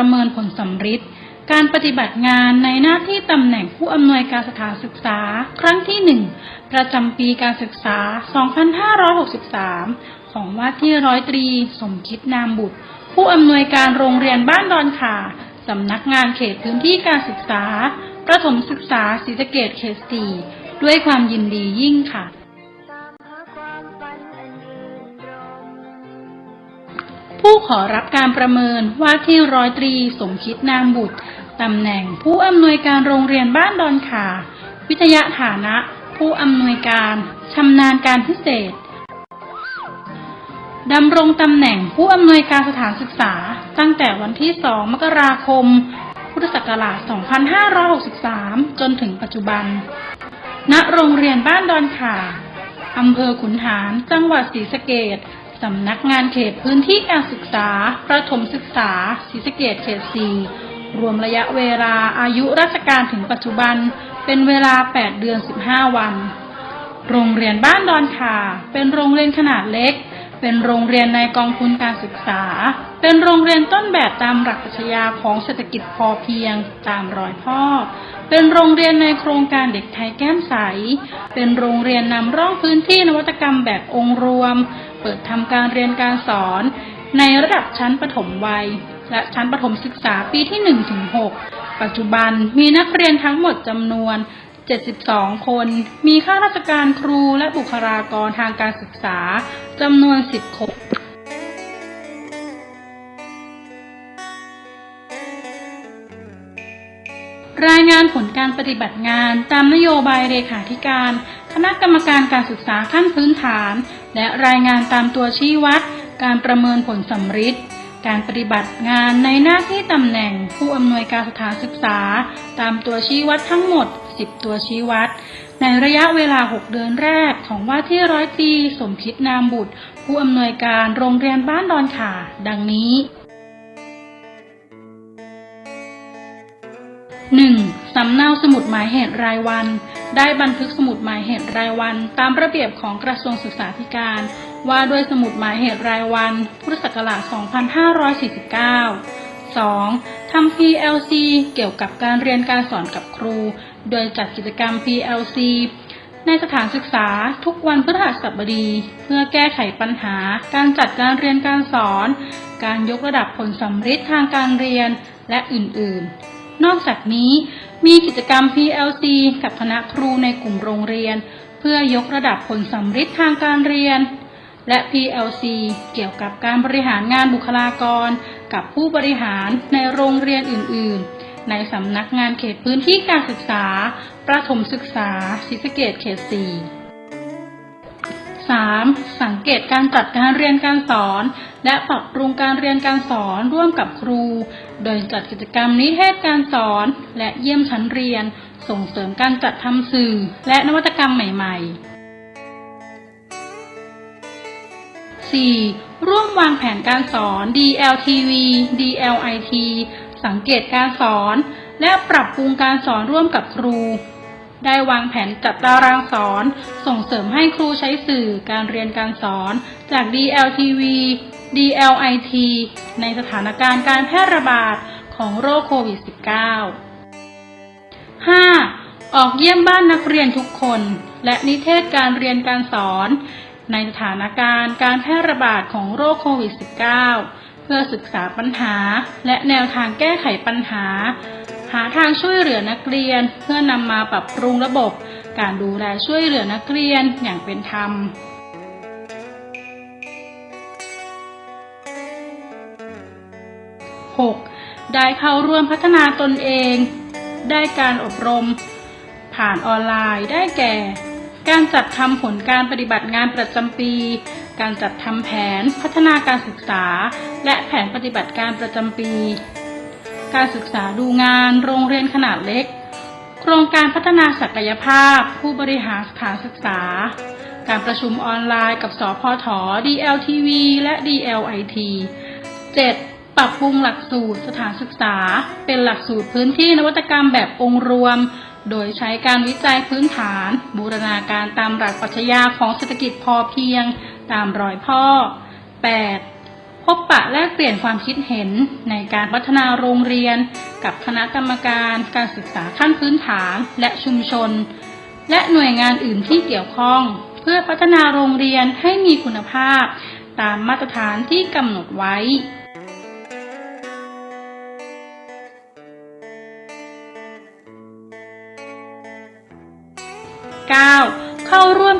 ประเมินผลสำฤทธิ์การปฏิบัติงานในหน้าที่ตำแหน่งผู้อำนวยการสถานศึกษา ครั้งที่ 1 ประจำปีการศึกษา 2563 ของว่าที่ร้อยตรี สมคิดนามบุตร ผู้อำนวยการโรงเรียนบ้านดอนขาสำนักงานเขตพื้นที่การศึกษา ประถมศึกษาศรีสะเกดเขตสี่ด้วยความยินดียิ่งค่ะ ผู้ขอรับการประเมินว่าที่ร้อยตรีสมคิดนามบุตรตำแหน่งผู้อำนวยการโรงเรียนบ้านดอนขา วิทยาฐานะ ผู้อำนวยการชำนาญการพิเศษดำรงตำแหน่งผู้อำนวยการสถานศึกษา ตั้งแต่วันที่ 2 มกราคม พุทธศักราช 2563 จนถึงปัจจุบัน ณ โรงเรียนบ้านดอนขาอำเภอขุนหาร จังหวัดศรีสะเกษ สำนักงานเขตพื้นที่การศึกษา ประถมศึกษาศรีสะเกดเขต 4 รวมระยะเวลาอายุราชการถึงปัจจุบัน เป็นเวลา 8 เดือน 15 วัน โรงเรียนบ้านดอนขาเป็นโรงเรียนขนาดเล็ก เป็นโรงเรียนในกองทุนการศึกษา เป็นโรงเรียนต้นแบบตามหลักปรัชญาของเศรษฐกิจพอเพียงตามรอยพ่อ เป็นโรงเรียนในโครงการเด็กไทยแก้มใส เป็นโรงเรียนนำร่องพื้นที่นวัตกรรมแบบองค์รวม เปิดทำการเรียนการสอน ในระดับชั้นประถมวัย และชั้นประถมศึกษาปีที่1ถึง6ปัจจุบันมีนักเรียนทั้งหมดจำนวน 72 คน มีข้าราชการครูและบุคลากรทางการศึกษาจำนวน 10 คนรายงานผลการปฏิบัติงานตามนโยบายเลขาธิการ คณะกรรมการการศึกษาขั้นพื้นฐาน และรายงานตามตัวชี้วัด การประเมินผลสำฤทธิ์การปฏิบัติงานในหน้าที่ตำแหน่งผู้อำนวยการสถานศึกษา ตามตัวชี้วัดทั้งหมด 10 ตัวชี้วัด ในระยะเวลา 6 เดือนแรกของว่าที่ร้อยตีสมคิดนามบุตร ผู้อำนวยการโรงเรียนบ้านดอนขา ดังนี้ 1. สำเนาสมุดหมายเหตุรายวัน ได้บันทึกสมุดหมายเหตุรายวัน ตามระเบียบของกระทรวงศึกษาธิการ ว่าด้วยสมุดหมายเหตุรายวัน พุทธศักราช 2549 2. ทำ PLC เกี่ยวกับการเรียนการสอนกับครู โดยจัดกิจกรรม PLC ในสถานศึกษาทุกวันพฤหัสบดี เพื่อแก้ไขปัญหา การจัดการเรียนการสอน การยกระดับผลสำฤทธิ์ทางการเรียนและอื่น ๆ นอกจากนี้มีกิจกรรม PLC กับคณะครูในกลุ่มโรงเรียน เพื่อยกระดับผลสำฤทธิ์ทางการเรียน และ PLC เกี่ยวกับการบริหารงานบุคลากร กับผู้บริหารในโรงเรียนอื่น ๆ ในสำนักงานเขตพื้นที่การศึกษา ประถมศึกษาศรีสเกดเขต 4 3. สังเกตการจัดการเรียนการสอน และปรับปรุงการเรียนการสอนร่วมกับครู โดยจัดกิจกรรมนิเทศการสอน และเยี่ยมชั้นเรียน ส่งเสริมการจัดทำสื่อ และนวัตกรรมใหม่ ๆ 4. ร่วมวางแผนการสอน DLTV DLIT สังเกตการสอน และปรับปรุงการสอนร่วมกับครู ได้วางแผนจัดตารางสอน ส่งเสริมให้ครูใช้สื่อการเรียนการสอนจาก DLTV DLIT ในสถานการณ์การแพร่ระบาดของโรคโควิด -19 5. ออกเยี่ยมบ้านนักเรียนทุกคน และนิเทศการเรียนการสอน ในสถานการณ์การแพร่ระบาดของโรคโควิด -19 พื่อศึกษาปัญหา และแนวทางแก้ไขปัญหา หาทางช่วยเหลือนักเรียน เพื่อนำมาปรับปรุงระบบ การดูแลช่วยเหลือนักเรียนอย่างเป็นธรรม 6. ได้เข้าร่วมพัฒนาตนเอง ได้การอบรม ผ่านออนไลน์ได้แก่ การจัดทำผลการปฏิบัติงานประจำปี การจัดทำแผน พัฒนาการศึกษา และแผนปฏิบัติการประจำปี การศึกษาดูงาน โรงเรียนขนาดเล็ก โครงการพัฒนาศักยภาพ ผู้บริหารสถานศึกษา การประชุมออนไลน์กับสพท DLTV และ DLIT 7. ปรับปรุงหลักสูตรสถานศึกษา เป็นหลักสูตรพื้นที่นวัตกรรมแบบองค์รวม โดยใช้การวิจัยพื้นฐาน บูรณาการตามหลักปรัชญาของเศรษฐกิจพอเพียง ตามรอยพ่อ 8. พบปะแลกเปลี่ยนความคิดเห็นในการพัฒนาโรงเรียน กับคณะกรรมการการศึกษาขั้นพื้นฐานและชุมชน และหน่วยงานอื่นที่เกี่ยวข้อง เพื่อพัฒนาโรงเรียนให้มีคุณภาพ ตามมาตรฐานที่กำหนดไว้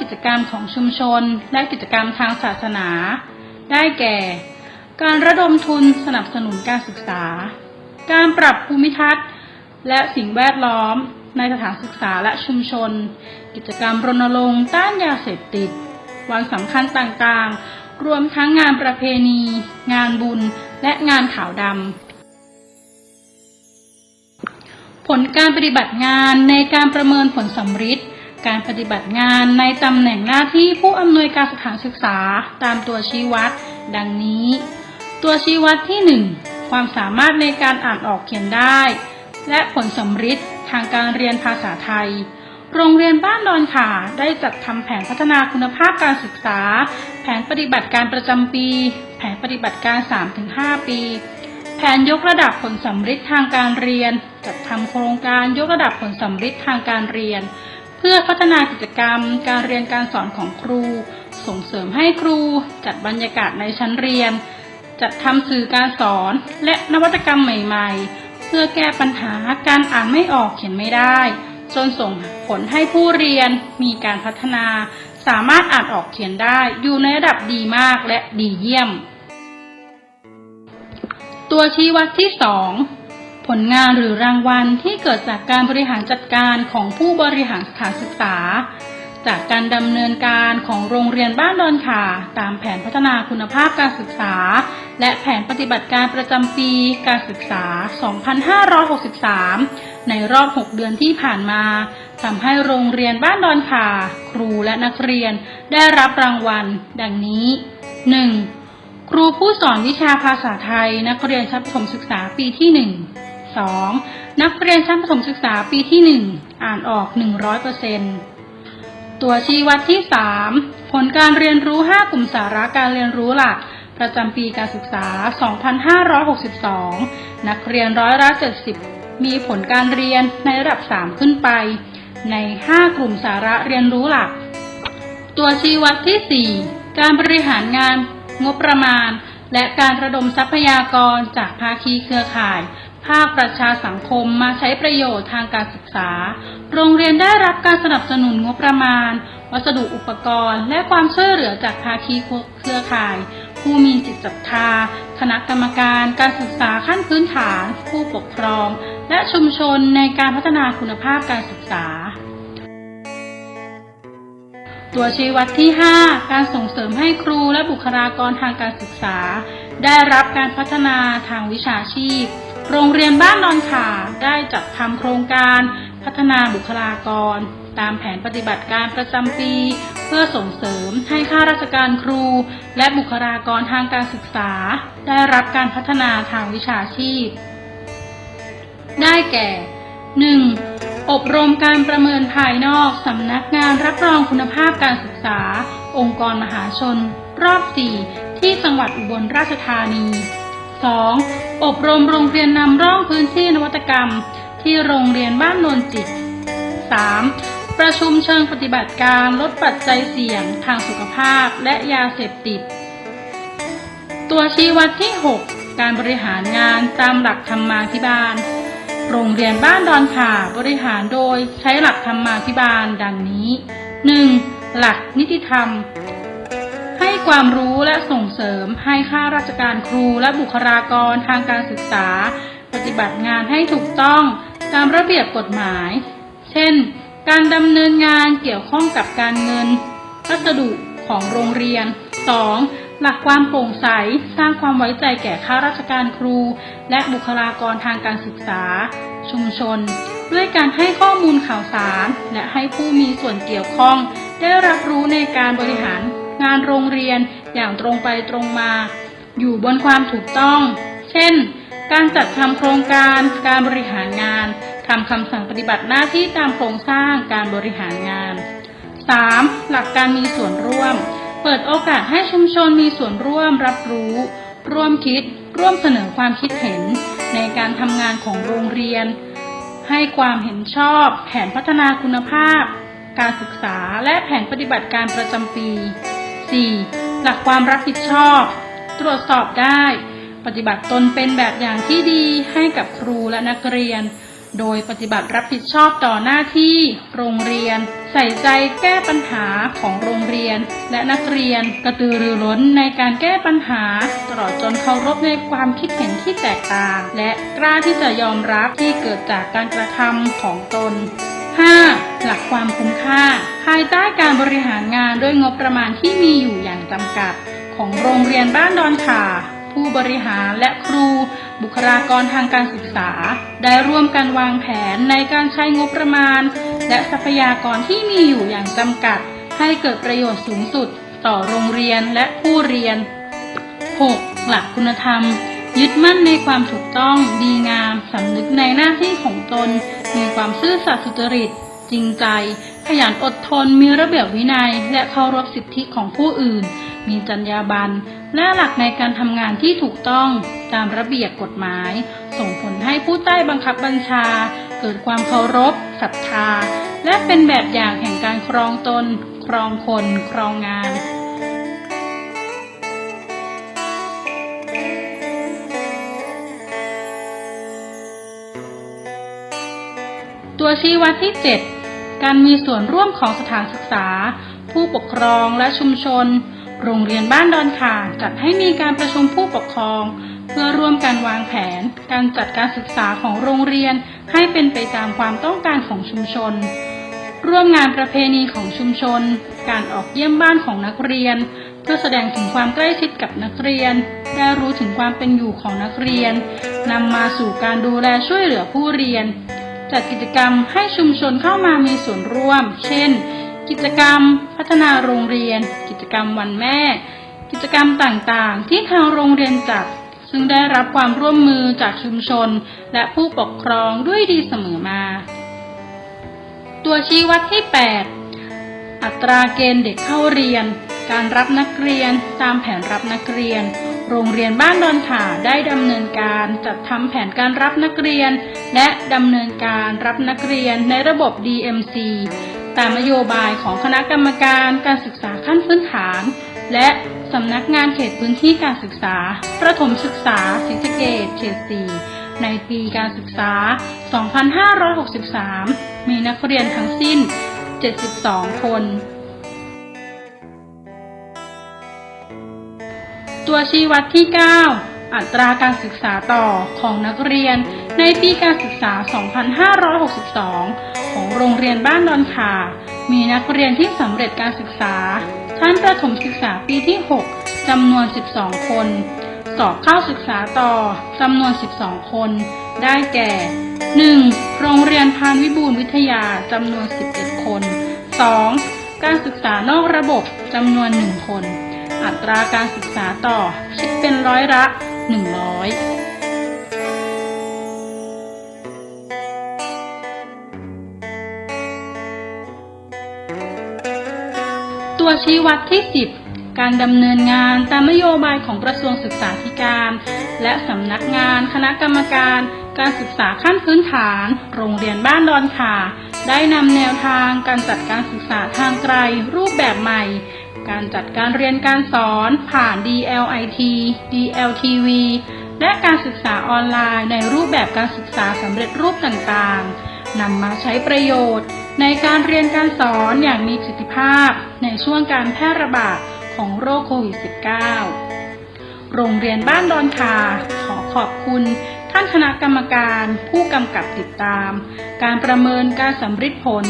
กิจกรรมของชุมชน และกิจกรรมทางศาสนา ได้แก่ การระดมทุนสนับสนุนการศึกษา การปรับภูมิทัศน์ และสิ่งแวดล้อม ในสถานศึกษาและชุมชน กิจกรรมรณรงค์ต้านยาเสพติด วันสำคัญต่างๆ รวมทั้งงานประเพณี งานบุญ และงานขาวดำผลการปฏิบัติงานในการประเมินผลสำฤทธิ์ การปฏิบัติงานในตำแหน่งหน้าที่ผู้อำนวยการสถานศึกษาตามตัวชี้วัด ดังนี้ ตัวชี้วัดที่ 1 ความสามารถในการอ่านออกเขียนได้ และผลสำฤทธิ์ทางการเรียนภาษาไทย โรงเรียนบ้านดอนขาได้จัดทำแผนพัฒนาคุณภาพการศึกษา แผนปฏิบัติการประจำปี แผนปฏิบัติการ 3-5 ปีแผนยกระดับผลสำฤทธิ์ทางการเรียน จัดทำโครงการยกระดับผลสำฤทธิ์ทางการเรียน พื่อพัฒนากิจกรรม การเรียนการสอนของครู ส่งเสริมให้ครู จัดบรรยากาศในชั้นเรียน จัดทำสื่อการสอน และนวัตกรรมใหม่ ๆ เพื่อแก้ปัญหาการอ่านไม่ออกเขียนไม่ได้ จนส่งผลให้ผู้เรียนมีการพัฒนา สามารถอ่านออกเขียนได้อยู่ในระดับดีมากและดีเยี่ยม ตัวชี้วัดที่ 2 ผลงานหรือรางวัลที่เกิดจากการบริหารจัดการของผู้บริหารสถานศึกษา จากการดำเนินการของโรงเรียนบ้านดอนขาตามแผนพัฒนาคุณภาพการศึกษา และแผนปฏิบัติการประจำปีการศึกษา 2563 ในรอบ 6 เดือนที่ผ่านมาทำให้โรงเรียนบ้านดอนขาครูและนักเรียนได้รับรางวัล ดังนี้ 1. ครูผู้สอนวิชาภาษาไทย นักเรียนชั้นประถมศึกษาปีที่ 1 2. นักเรียนชั้นประถมศึกษาปีที่ 1 อ่านออก 100%ตัวชี้วัดที่ 3 ผลการเรียนรู้ 5 กลุ่มสาระการเรียนรู้หลัก ประจำปีการศึกษา 2562 นักเรียนร้อยละ70 มีผลการเรียนในระดับ 3 ขึ้นไป ใน 5 กลุ่มสาระเรียนรู้หลัก ตัวชี้วัดที่ 4 การบริหารงานงบประมาณและการระดมทรัพยากรจากภาคีเครือข่าย ภาคประชาสังคมมาใช้ประโยชน์ทางการศึกษา โรงเรียนได้รับการสนับสนุนงบประมาณ วัสดุอุปกรณ์ และความช่วยเหลือจากภาคีเครือข่าย ผู้มีจิตศรัทธา คณะกรรมการ การศึกษาขั้นพื้นฐาน ผู้ปกครอง และชุมชนในการพัฒนาคุณภาพการศึกษา ตัวชี้วัดที่ 5 การส่งเสริมให้ครูและบุคลากรทางการศึกษา ได้รับการพัฒนาทางวิชาชีพ โรงเรียนบ้านนอนขาได้จัดทำโครงการพัฒนาบุคลากร ตามแผนปฏิบัติการประจำปี เพื่อส่งเสริมให้ข้าราชการครู และบุคลากรทางการศึกษา ได้รับการพัฒนาทางวิชาชีพ ได้แก่ 1. อบรมการประเมินภายนอกสำนักงานรับรองคุณภาพการศึกษา องค์กรมหาชน รอบ 4 ที่จังหวัดอุบลราชธานี 2. อบรมโรงเรียนนำร่องพื้นที่นวัตกรรม ที่โรงเรียนบ้านโนนจิก 3. ประชุมเชิงปฏิบัติการลดปัจจัยเสี่ยงทางสุขภาพและยาเสพติด ตัวชี้วัดที่ 6 การบริหารงานตามหลักธรรมาภิบาล โรงเรียนบ้านดอนขาบริหารโดยใช้หลักธรรมาภิบาลดังนี้ 1. หลักนิติธรรม ความรู้และส่งเสริมให้ข้าราชการครูและบุคลากรทางการศึกษา ปฏิบัติงานให้ถูกต้องตามระเบียบกฎหมาย เช่น การดำเนินงานเกี่ยวข้องกับการเงินพัสดุของโรงเรียน 2. หลักความโปร่งใสสร้างความไว้ใจแก่ข้าราชการครู และบุคลากรทางการศึกษา ชุมชน ด้วยการให้ข้อมูลข่าวสาร และให้ผู้มีส่วนเกี่ยวข้อง ได้รับรู้ในการบริหาร งานโรงเรียนอย่างตรงไปตรงมา อยู่บนความถูกต้อง เช่น การจัดทำโครงการการบริหารงานทำคำสั่งปฏิบัติหน้าที่ตามโครงสร้างการบริหารงาน 3. หลักการมีส่วนร่วม เปิดโอกาสให้ชุมชนมีส่วนร่วมรับรู้ ร่วมคิด ร่วมเสนอความคิดเห็น ในการทำงานของโรงเรียน ให้ความเห็นชอบ แผนพัฒนาคุณภาพ การศึกษาและแผนปฏิบัติการประจำปี 4. หลักความรับผิดชอบ ตรวจสอบได้ ปฏิบัติตนเป็นแบบอย่างที่ดีให้กับครูและนักเรียน โดยปฏิบัติรับผิดชอบต่อหน้าที่ โรงเรียน ใส่ใจแก้ปัญหาของโรงเรียน และนักเรียนกระตือรือร้นในการแก้ปัญหา ตลอดจนเคารพในความคิดเห็นที่แตกต่าง และกล้าที่จะยอมรับที่เกิดจากการกระทำของตน 5. หลักความคุ้มค่า ภายใต้การบริหารงานด้วยงบประมาณที่มีอยู่อย่างจำกัด ของโรงเรียนบ้านดอนขาผู้บริหารและครู บุคลากรทางการศึกษา ได้ร่วมกันวางแผนในการใช้งบประมาณ และทรัพยากรที่มีอยู่อย่างจำกัด ให้เกิดประโยชน์สูงสุด ต่อโรงเรียนและผู้เรียน 6. หลักคุณธรรม ยึดมั่นในความถูกต้องดีงามสำนึกในหน้าที่ของตน มีความซื่อสัตย์สุจริต จริงใจ ขยันอดทนมีระเบียบวินัย และเคารพสิทธิของผู้อื่น มีจรรยาบรรณและหลักในการทำงานที่ถูกต้องตามระเบียบกฎหมาย ส่งผลให้ผู้ใต้บังคับบัญชา เกิดความเคารพศรัทธา และเป็นแบบอย่างแห่งการครองตน ครองคน ครองงานตัวชี้วัดที่ 7 การมีส่วนร่วมของสถานศึกษา ผู้ปกครองและชุมชน โรงเรียนบ้านดอนขาจัดให้มีการประชุมผู้ปกครอง เพื่อร่วมกันวางแผน การจัดการศึกษาของโรงเรียนให้เป็นไปตามความต้องการของชุมชน ร่วมงานประเพณีของชุมชน การออกเยี่ยมบ้านของนักเรียน เพื่อแสดงถึงความใกล้ชิดกับนักเรียน ได้รู้ถึงความเป็นอยู่ของนักเรียนนำมาสู่การดูแลช่วยเหลือผู้เรียน จัดกิจกรรมให้ชุมชนเข้ามามีส่วนร่วม เช่น กิจกรรมพัฒนาโรงเรียน กิจกรรมวันแม่ กิจกรรมต่างๆ ที่ทางโรงเรียนจัด ซึ่งได้รับความร่วมมือจากชุมชน และผู้ปกครองด้วยดีเสมอมา ตัวชี้วัดที่ 8 อัตราเกณฑ์เด็กเข้าเรียน การรับนักเรียนตามแผนรับนักเรียน โรงเรียนบ้านดอนขาได้ดำเนินการจัดทำแผนการรับนักเรียน และดำเนินการรับนักเรียนในระบบ DMC ตามนโยบายของคณะกรรมการการศึกษาขั้นพื้นฐาน และสำนักงานเขตพื้นที่การศึกษา ประถมศึกษาศรีสะเกษเขต 4 ในปีการศึกษา 2563 มีนักเรียนทั้งสิ้น 72 คน ตัวชี้วัดที่ 9 อัตราการศึกษาต่อของนักเรียนในปีการศึกษา 2562 ของโรงเรียนบ้านดอนขามีนักเรียนที่สำเร็จการศึกษา ชั้นประถมศึกษาปีที่ 6 จำนวน 12 คน สอบเข้าศึกษาต่อจำนวน 12 คน ได้แก่ 1. โรงเรียนพานวิบูลวิทยาจำนวน 11 คน 2. การศึกษานอกระบบจำนวน 1 คน อัตราการศึกษาต่อคิดเป็นร้อยละ 100ตัวชี้วัดที่ 10 การดำเนินงานตามนโยบายของกระทรวงศึกษาธิการ และสำนักงานคณะกรรมการ การศึกษาขั้นพื้นฐาน โรงเรียนบ้านดอนขาได้นำแนวทางการจัดการศึกษาทางไกลรูปแบบใหม่ การจัดการเรียนการสอนผ่าน DLIT DLTV และการศึกษาออนไลน์ในรูปแบบการศึกษาสำเร็จรูปต่างๆ นำมาใช้ประโยชน์ ในการเรียนการสอนอย่างมีประสิทธิภาพ ในช่วงการแพร่ระบาดของโรคโควิด -19 โรงเรียนบ้านดอนคา ขอขอบคุณท่านคณะกรรมการ ผู้กำกับติดตาม การประเมินการสำฤทธิผล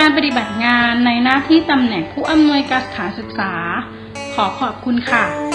การปฏิบัติงานในหน้าที่ตำแหน่งผู้อำนวยการสถานศึกษา ขอขอบคุณค่ะ